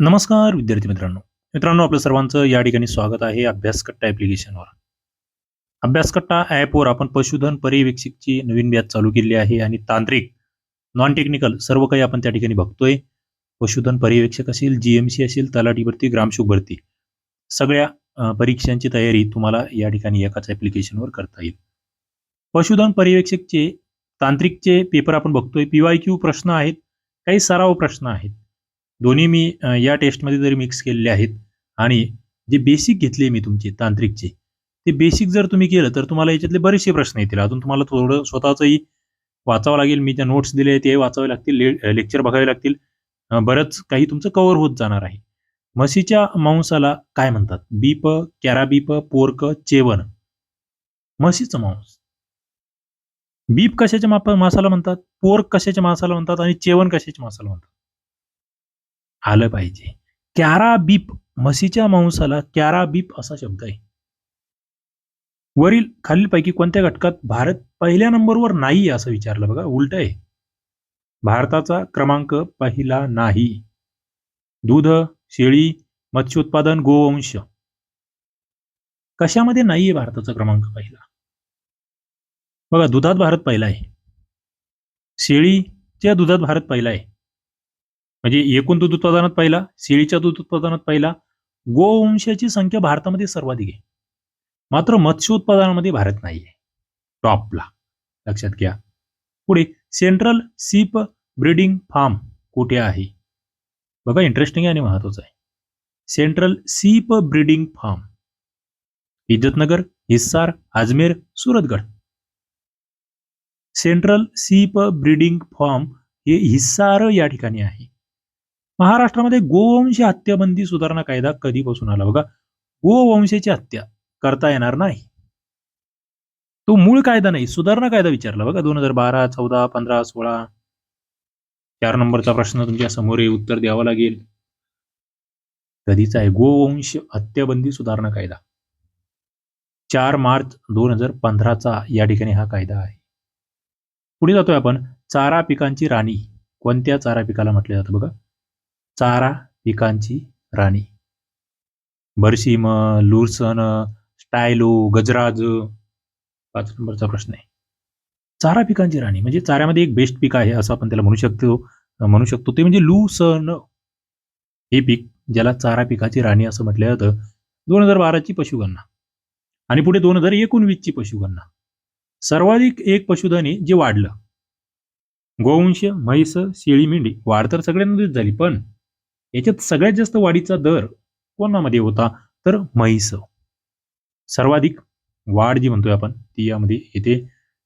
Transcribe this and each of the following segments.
नमस्कार विद्यार्थी मित्रांनो. मित्रांनो आपलं सर्वांचं या ठिकाणी स्वागत आहे अभ्यासकट्टा ॲप्लिकेशनवर अभ्यासकट्टा ॲपवर आपण पशुधन पर्यवेक्षकची नवीन बॅच चालू केली आहे आणि तांत्रिक नॉन टेक्निकल सर्व काही आपण त्या ठिकाणी बघतोय. पशुधन पर्यवेक्षक असेल जी एम सी असेल तलाठी भरती ग्रामशुक भरती. सगळ्या परीक्षांची तयारी तुम्हाला या ठिकाणी एकाच ॲप्लिकेशनवर करता येईल. पशुधन पर्यवेक्षकचे तांत्रिकचे पेपर आपण बघतोय. पी वाय क्यू प्रश्न आहेत काही सराव प्रश्न आहेत. दोन्ही मी या टेस्टमध्ये जरी मिक्स केलेले आहेत आणि जे बेसिक घेतले मी तुमचे तांत्रिकचे ते बेसिक जर तुम्ही केलं तर तुम्हाला याच्यातले बरेचसे प्रश्न येतील. अजून तुम्हाला थोडं स्वतःचंही वाचावं लागेल. मी ज्या नोट्स दिले ते वाचावे लागतील ले लेक्चर बघावे लागतील. बरंच काही तुमचं कव्हर होत जाणार आहे. म्हशीच्या मांसाला काय म्हणतात? बीप कॅराबीप पोर्क चेवन म्हशीचं मांस. बीप कशाच्या माप मासाला म्हणतात? पोर्क कशाच्या मासाला म्हणतात? आणि चेवन कशाच्या मासाला म्हणतात? आलं पाहिजे. कॅरा बीप म्हशीच्या मांसाला कॅरा बीप असा शब्द आहे. वरील खालीलपैकी कोणत्या घटकात भारत पहिल्या नंबरवर नाही असं विचारलं बघा उलट आहे. भारताचा क्रमांक पहिला नाही. दूध शेळी मत्स्य उत्पादन गोवंश. कशामध्ये नाहीये भारताचा क्रमांक पहिला? बघा दुधात भारत पहिला आहे. शेळीच्या दुधात भारत पहिला आहे. म्हणजे एकूण दूध उत्पादनात पहिला शेळीच्या दूध उत्पादनात पहिला गोवंशाची संख्या भारतामध्ये सर्वाधिक आहे. मात्र मत्स्य उत्पादनामध्ये भारत नाहीये. टॉपला. लक्षात घ्या. पुढे सेंट्रल सीप ब्रीडिंग फार्म कुठे आहे? बघा इंटरेस्टिंग आहे आणि महत्वाचं आहे. Central sheep breeding farm. Izatnagar Hisar Ajmer Suratgarh. Central sheep breeding farm हे हिस्सार या ठिकाणी आहे. महाराष्ट्रामध्ये गोवंश हत्याबंदी सुधारणा कायदा कधीपासून आला? बघा गोवंशाची हत्या करता येणार नाही. तो मूळ कायदा नाही सुधारणा कायदा विचारला. बघा दोन हजार बारा चौदा पंधरा सोळा. चार नंबरचा प्रश्न तुमच्यासमोर आहे उत्तर द्यावं लागेल. कधीचा आहे गोवंश हत्याबंदी सुधारणा कायदा. चार मार्च दोन हजार पंधराचा या ठिकाणी हा कायदा आहे. पुढे जातोय आपण चारा पिकांची राणी. कोणत्या चारा पिकाला म्हटलं जातं? बघा चारा पिकांची राणी. बरशीम लुरसन स्टायलो गजराज पाच नंबरचा प्रश्न आहे. चारा पिकांची राणी म्हणजे चाऱ्यामध्ये एक बेस्ट पीक आहे असं आपण त्याला म्हणू शकतो म्हणू शकतो. ते म्हणजे लुसन. हे पीक ज्याला चारा पिकाची राणी असं म्हटलं जातं दोन हजार बाराची पशुगणना. आणि पुढे दोन हजार एकोणवीसची पशुगणना. सर्वाधिक एक पशुधन आहे जे वाढलं. गोवंश म्हैस शेळी मेंढी वाढ तर सगळ्यांमध्येच झाली पण याच्यात सगळ्यात जास्त वाढीचा दर कोणामध्ये होता? तर म्हैस सर्वाधिक वाढ जी म्हणतोय आपण ती यामध्ये येते.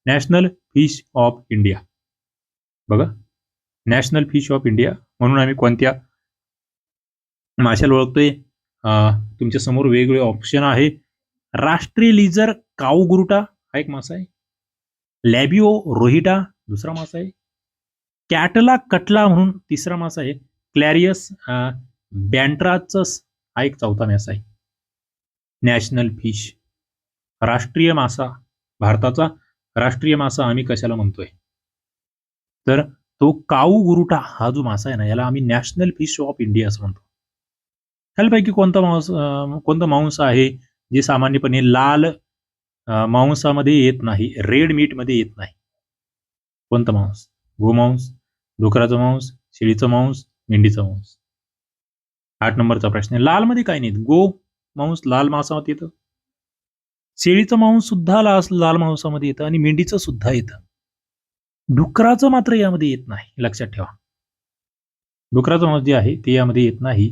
National fish of India. बघा. नॅशनल फिश ऑफ इंडिया म्हणून आम्ही कोणत्या माशाला ओळखतोय? तुमच्यासमोर वेगवेगळे ऑप्शन आहे. राष्ट्रीय लिझर काऊगुरुटा हा एक मासा आहे. लॅबिओ रोहिटा दुसरा मासा आहे. कॅटला कटला म्हणून तिसरा मासा आहे. क्लॅरियस बँट्राचस हा एक चौथा मासा आहे. National fish. राष्ट्रीय मासा भारताचा राष्ट्रीय मासा आम्ही कशाला म्हणतोय? तर तो काऊ गुरुटा हा जो मासा आहे ना याला आम्ही नॅशनल फिश ऑफ इंडिया असं म्हणतो. त्यापैकी कोणता मांस कोणता मांस आहे जे सामान्यपणे लाल मांसामध्ये येत नाही रेड मीटमध्ये येत नाही? कोणतं मांस? गोमांस डुकराचं मांस शेळीचं मांस मेंढीचा मांस. आठ नंबरचा प्रश्न आहे. लाल मध्ये काय नाहीत? गो मांस लाल मांसामध्ये येतं. शेळीचं मांस सुद्धा लाल लाल मांसामध्ये येतं आणि मेंढीचं सुद्धा येतं. डुकराचं मात्र यामध्ये येत नाही. लक्षात ठेवा. डुकराचं मांस जे आहे ते यामध्ये येत नाही.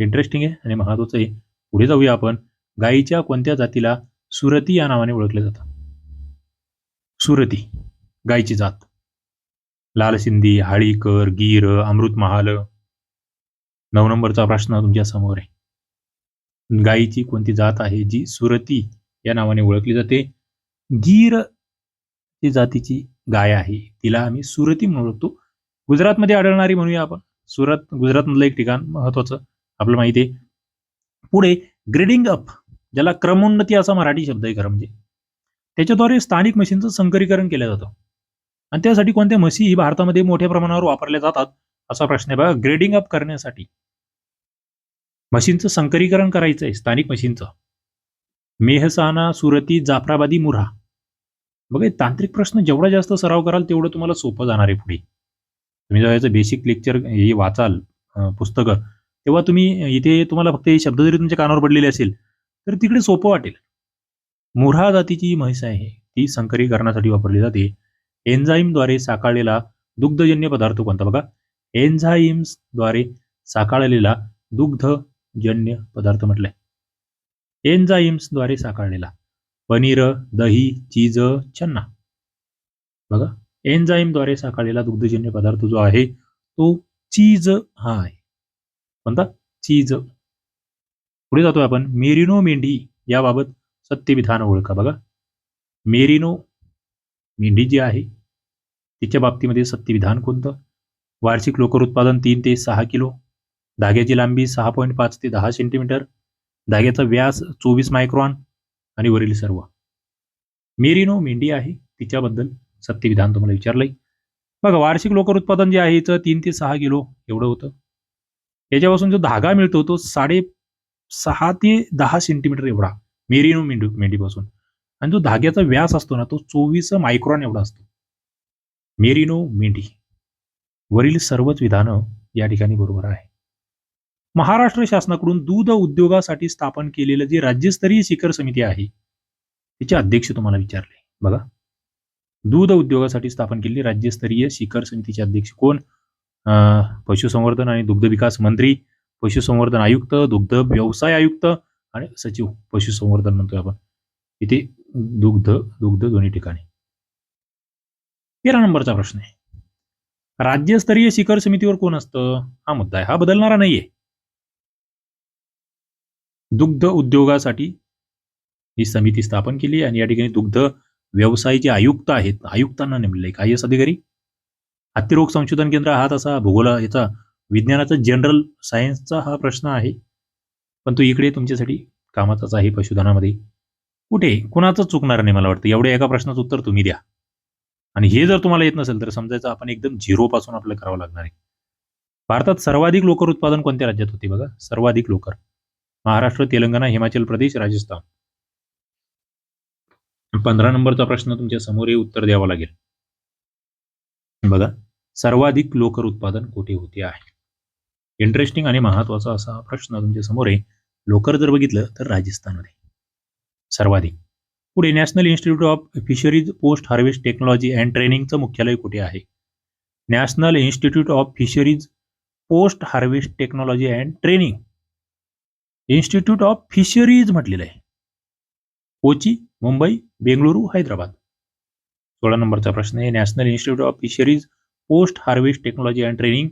इंटरेस्टिंग आहे आणि महत्वाचं आहे. पुढे जाऊया आपण. गायीच्या कोणत्या जातीला सुरती या नावाने ओळखलं जातं सुरती. गायीची जात. लाल सिंधी हाळीकर गीर अमृत महाल नऊ नंबरचा प्रश्न तुमच्यासमोर आहे. गायीची कोणती जात आहे जी सुरती या नावाने ओळखली जाते? गीर ही जातीची गाय आहे. तिला आम्ही सुरती म्हणून ओळखतो. गुजरातमध्ये आढळणारी म्हणूया आपण. सुरत गुजरातमधलं एक ठिकाण महत्वाचं आपलं माहिती आहे. पुढे ग्रेडिंग अप ज्याला क्रमोन्नती असा मराठी शब्द आहे खरं म्हणजे. त्याच्याद्वारे स्थानिक म्हशींचं संकरीकरण केलं जातं. आणि त्यासाठी कोणत्या म्हशी ही भारतामध्ये मोठ्या प्रमाणावर वापरल्या जातात असा प्रश्न आहे बघा. ग्रेडिंग अप करण्यासाठी म्हशींचं संकरीकरण करायचं आहे स्थानिक म्हशींचं. मेहसाना सुरती जाफराबादी मुरा. बघा तांत्रिक प्रश्न जेवढा जास्त सराव कराल तेवढं तुम्हाला सोपं जाणार आहे पुढे. तुम्ही जेव्हा याचं बेसिक लेक्चर हे वाचाल पुस्तकं तेव्हा तुम्ही इथे तुम्हाला फक्त हे शब्द जरी तुमच्या कानावर पडलेले असेल तर तिकडे सोपं वाटेल. मुरा जातीची म्हैस आहे ती संकरीकरणासाठी वापरली जाते. एन्झाईमद्वारे साकारलेला दुग्धजन्य पदार्थ कोणता बघा? एन्झाईम्सद्वारे साकारलेला दुग्धजन्य पदार्थ म्हटलंय. एन्झाईम्सद्वारे साकारलेला पनीर दही चीज चन्ना बघा एन्झाईमद्वारे साकारलेला दुग्धजन्य पदार्थ जो आहे तो चीज हा आहे. कोणता? चीज. पुढे जातोय आपण मेरिनो मेंढी याबाबत सत्यविधान ओळखा बघा. मेरिनो मेंढी जी आहे तिच्या बाबतीमध्ये सत्यविधान कोणतं? वार्षिक लोकर उत्पादन तीन ते सहा किलो धाग्याची लांबी सहा पॉईंट पाच ते दहा सेंटीमीटर धाग्याचा व्यास चोवीस मायक्रॉन आणि वरील सर्व. मेरिनो मेंढी आहे तिच्याबद्दल सत्यविधान तुम्हाला विचारलंय बघा वार्षिक लोकर उत्पादन जे आहे याचं तीन ते सहा किलो एवढं होतं. याच्यापासून जो धागा मिळतो तो साडे सहा ते दहा सेंटीमीटर एवढा मेरिनो मेंढू मेंढीपासून. आणि जो धाग्याचा व्यास असतो ना तो चोवीस मायक्रॉन एवढा असतो. मेरिनो मेंढी. वरील सर्वच विधानं या ठिकाणी बरोबर आहे. महाराष्ट्र शासनाकडून दूध उद्योगासाठी स्थापन केलेलं जे राज्यस्तरीय शिखर समिती आहे तिचे अध्यक्ष तुम्हाला विचारले. बघा. दूध उद्योगासाठी स्थापन केलेली राज्यस्तरीय शिखर समितीचे अध्यक्ष कोण? अं, पशुसंवर्धन आणि दुग्ध विकास मंत्री पशुसंवर्धन आयुक्त दुग्ध व्यवसाय आयुक्त आणि सचिव पशुसंवर्धन म्हणतोय आपण. इथे दुग्ध दुग्ध दोन्ही ठिकाणी. तेरा नंबरचा प्रश्न आहे. राज्यस्तरीय शिखर समितीवर कोण असतं? हा मुद्दा आहे. हा बदलणारा नाहीये. दुग्ध उद्योगासाठी ही समिती स्थापन केली आणि या ठिकाणी दुग्ध व्यवसाय जे आयुक्त आहेत आयुक्तांना नेमलेले काय एस अधिकारी हत्तीरोग संशोधन केंद्र हा तसा भूगोल याचा विज्ञानाचा जनरल सायन्सचा हा प्रश्न आहे. पण तो इकडे तुमच्यासाठी कामाचाच आहे पशुधनामध्ये. कुठे? कुणाचं चुकणार नाही मला वाटतं. एवढ्या एका प्रश्नाचं उत्तर तुम्ही द्या. आणि हे जर तुम्हाला येत नसेल तर समजायचं आपण एकदम झिरो पासून आपल्याला करावं लागणार आहे. भारतात सर्वाधिक लोकर उत्पादन कोणत्या राज्यात होते बघा? सर्वाधिक लोकर. महाराष्ट्र तेलंगणा हिमाचल प्रदेश राजस्थान. पंधरा नंबरचा प्रश्न तुमच्यासमोर हे उत्तर द्यावं लागेल. बघा सर्वाधिक लोकर उत्पादन कुठे होते आहे? इंटरेस्टिंग आणि महत्त्वाचा असा प्रश्न तुमच्यासमोर आहे. लोकर जर बघितलं तर राजस्थानमध्ये सर्वाधिक. पुढे national institute of fisheries post harvest technology and ट्रेनिंगचं मुख्यालय कुठे आहे? National institute of fisheries post harvest technology and training. Institute of fisheries म्हटलेलं आहे. कोची मुंबई बेंगळुरू हैदराबाद. सोळा नंबरचा प्रश्न आहे. National institute of fisheries post harvest technology and training.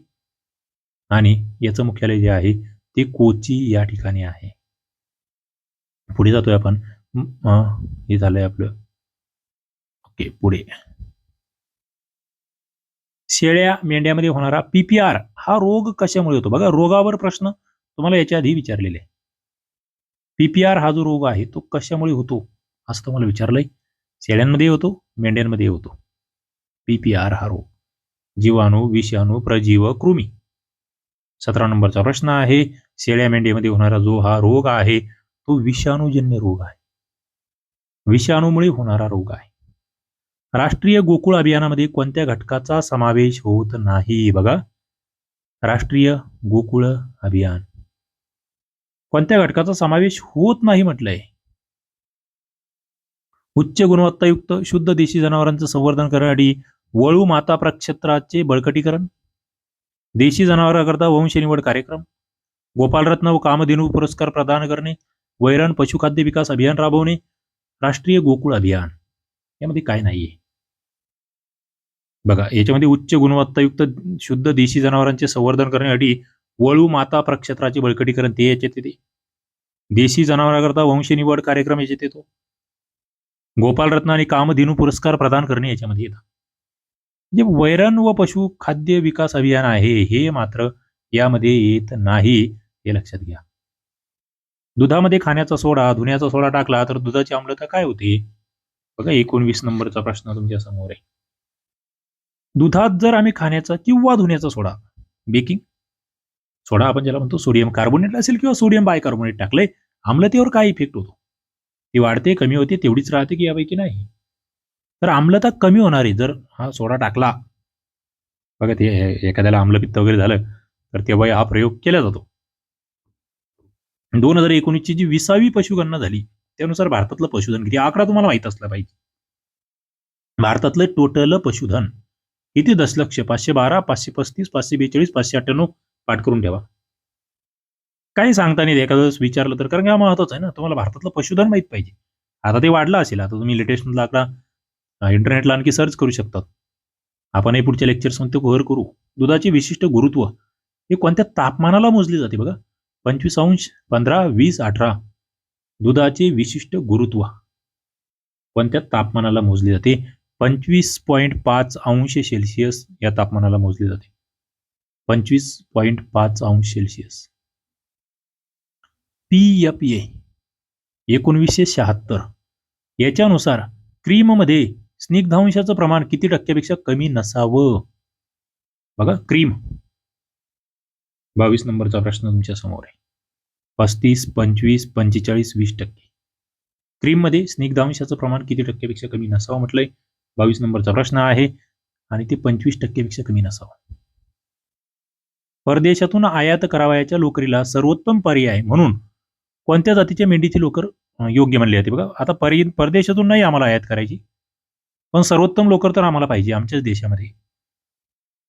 आणि याचं मुख्यालय जे आहे ते कोची या ठिकाणी आहे. पुढे जातोय आपण. हे? झालंय आपलं. ओके पुढे. शेळ्या मेंढ्यामध्ये होणारा पीपीआर हा रोग कशामुळे होतो? बघा रोगावर प्रश्न तुम्हाला याच्या आधी विचारलेले आहे. पीपीआर हा जो रोग आहे तो कशामुळे होतो? असं तुम्हाला विचारलंय. शेळ्यांमध्ये होतो मेंढ्यांमध्ये होतो. पीपीआर हा रोग. जीवाणू विषाणू प्रजीव कृमी. सतरा नंबरचा प्रश्न आहे. शेळ्या मेंढ्यामध्ये होणारा जो हा रोग आहे तो विषाणूजन्य रोग आहे. विषाणूमुळे होणारा रोग आहे. राष्ट्रीय गोकुळ अभियानामध्ये कोणत्या घटकाचा समावेश होत नाही बघा. राष्ट्रीय गोकुळ अभियान. कोणत्या घटकाचा समावेश होत नाही म्हटलंय? उच्च गुणवत्तायुक्त शुद्ध देशी जनावरांचं संवर्धन करण्यासाठी वळू माता प्रक्षेत्राचे बळकटीकरण? देशी जनावरांकरता वंश निवड कार्यक्रम? गोपालरत्न व कामधेनू पुरस्कार प्रदान करणे? वैरण पशुखाद्य विकास अभियान राबवणे? राष्ट्रीय गोकुळ अभियान. यामध्ये काय नाहीये. बघा याच्यामध्ये उच्च गुणवत्तायुक्त शुद्ध देशी जनावरांचे संवर्धन करण्यासाठी वळू माता प्रक्षेत्राचे बळकटीकरण ते याच्यात येते. देशी जनावरांकरता वंश निवड कार्यक्रम याच्यात येतो. गोपालरत्न आणि कामधेनू पुरस्कार प्रदान करणे याच्यामध्ये येतात जे वैरण व पशु खाद्य विकास अभियान आहे हे मात्र यामध्ये येत नाही हे लक्षात घ्या. दुधामध्ये खाण्याचा सोडा धुण्याचा सोडा टाकला तर दुधाची आम्लता काय होते? बघा एकोणवीस नंबरचा प्रश्न तुमच्यासमोर आहे. दुधात जर आम्ही खाण्याचा किंवा धुण्याचा सोडा बेकिंग सोडा आपण ज्याला म्हणतो सोडियम कार्बोनेट असेल किंवा सोडियम बायकार्बोनेट टाकले आम्लतेवर काय इफेक्ट होतो? ती वाढते कमी होते तेवढीच राहते की यापैकी नाही? तर आम्लता कमी होणार आहे जर हा सोडा टाकला बघा ते एखाद्याला आम्लपित्त वगैरे झालं तर तेव्हा हा प्रयोग केला जातो. दोन हजार एकोणीसची जी विसावी पशुगणना झाली त्यानुसार भारतातलं पशुधन किती? आकडा तुम्हाला माहीत असला पाहिजे. भारतातलं टोटल पशुधन किती? दशलक्ष पाचशे बारा पाचशे पस्तीस पाचशे बेचाळीस पाचशे अठ्ठ्याण्णव पाठ करून ठेवा. काही सांगता नाही एखादं वेळेस विचारलं तर कारण की हा महत्वाचं आहे ना तुम्हाला भारतातलं पशुधन माहीत पाहिजे. आता ते वाढलं असेल आता तुम्ही लेटेस्ट मधला आकडा इंटरनेटला आणखी सर्च करू शकतात. आपणही पुढच्या लेक्चर्समध्ये कव्हर करू. दुधाचे विशिष्ट गुरुत्व हे कोणत्या तापमानाला मोजले जाते बघा? पंचवीस अंश पंधरा वीस अठरा. दुधाचे विशिष्ट गुरुत्व. कोणत्या तापमानाला मोजले जाते? पंचवीस पॉईंट पाच अंश सेल्सिअस या तापमानाला मोजले जाते. पंचवीस पॉईंट पाच अंश सेल्सिअस. P F A. एकोणवीसशे शहात्तर. याच्यानुसार क्रीममध्ये स्निग्धांशाचं प्रमाण किती टक्क्यापेक्षा कमी नसावं? बघा क्रीम. बावीस नंबरचा प्रश्न तुमच्यासमोर आहे. पस्तीस पंचवीस पंचेचाळीस वीस टक्के. क्रीममध्ये स्निग्धांशाचं प्रमाण किती टक्क्यापेक्षा कमी नसावं म्हटलंय? बावीस नंबरचा प्रश्न आहे आणि ते पंचवीस टक्क्यापेक्षा कमी नसावं. परदेशातून आयात करावयाच्या लोकरीला सर्वोत्तम पर्याय म्हणून कोणत्या जातीच्या मेंढीची लोकर योग्य मानली जाते? बघा आता परि परदेशातून नाही आम्हाला आयात करायची. पण सर्वोत्तम लोकर तर आम्हाला पाहिजे आमच्याच देशामध्ये.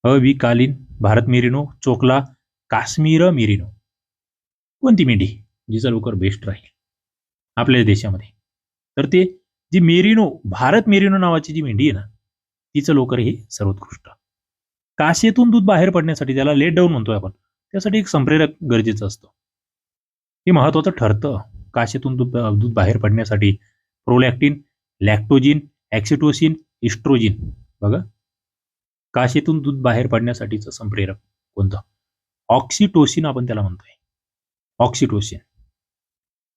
Avikalin Bharat merino Chokla Kashmir merino. कोणती मेंढी? जिचा लोकर बेस्ट राहील. आपल्या देशामध्ये. तर ते जी मेरिनो भारत मेरिनो नावाची जी मेंढी आहे ना तिचं लोकर हे सर्वोत्कृष्ट. काशेतून दूध बाहेर पडण्यासाठी त्याला लेट डाऊन म्हणतोय आपण. त्यासाठी एक संप्रेरक गरजेचं असतं. हे महत्वाचं ठरतं. काशेतून दूध दूध बाहेर पडण्यासाठी प्रोलॅक्टिन लॅक्टोजिन ॲक्सिटोसिन इस्ट्रोजिन. बघा. काशेतून दूध बाहेर पडण्यासाठीचं संप्रेरक कोणतं? ऑक्सिटोसिन आपण त्याला म्हणतोय. ऑक्सिटोसिन.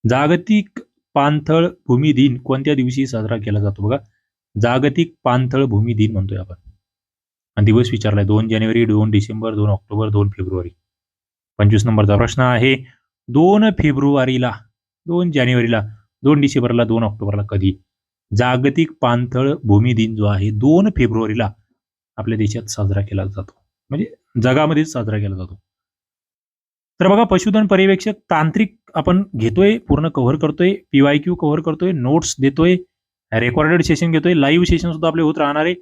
जागतिक पाणथळ भूमी दिन कोणत्या दिवशी साजरा केला जातो बघा? जागतिक पाणथळ भूमी दिन म्हणतोय आपण. आणि दिवस विचारलाय दोन जानेवारी दोन डिसेंबर दोन ऑक्टोबर दोन फेब्रुवारी. पंचवीस नंबरचा प्रश्न आहे दोन फेब्रुवारीला दोन जानेवारीला दोन डिसेंबरला दोन ऑक्टोबरला कधी? जागतिक पाणथळ भूमी दिन जो आहे दोन फेब्रुवारीला आपल्या देशात साजरा केला जातो. म्हणजे जगामध्येच साजरा केला जातो. तर बघा पशुधन पर्यवेक्षक तांत्रिक आपण घेतोय पूर्ण कव्हर करतोय पीवाय क्यू कव्हर करतोय नोट्स देतोय रेकॉर्डेड सेशन घेतोय लाईव्ह सेशन सुद्धा आपले होत राहणार आहे.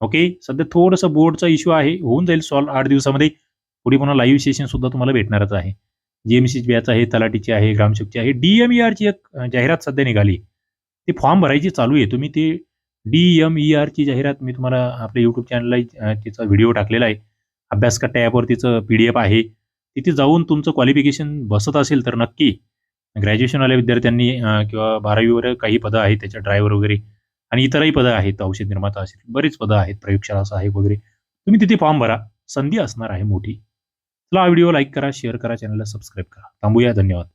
ओके सध्या थोडंसं बोर्डचा इश्यू आहे होऊन जाईल सॉल्व आठ दिवसामध्ये. पुढे पुन्हा लाईव्ह सेशन सुद्धा तुम्हाला भेटणारच आहे. जीएमसी बॅच आहे तलाटीची आहे ग्रामसेवकची आहे डीएमईआरची एक जाहिरात सध्या निघाली. ती फॉर्म भरायची चालू आहे. तुम्ही ते डीएमईआरची जाहिरात मी तुम्हाला आपल्या युट्यूब चॅनलला तिचा व्हिडिओ टाकलेला आहे. अभ्यास कट्टा ॲपवर तिचं पी डी एफ आहे. तिथे जाऊन तुमचं क्वालिफिकेशन बसत असेल तर नक्की ग्रॅज्युएशनवाल्या विद्यार्थ्यांनी किंवा बारावीवर काही पदं आहेत त्याच्या ड्रायव्हर वगैरे आणि इतरही पदं आहेत औषध निर्माता असेल बरीच पदं आहेत प्रयोगशाळा सहाय्यक वगैरे. तुम्ही तिथे फॉर्म भरा. संधी असणार आहे मोठी. चला हा व्हिडिओ लाईक करा शेअर करा चॅनलला सबस्क्राईब करा. थांबूया. धन्यवाद.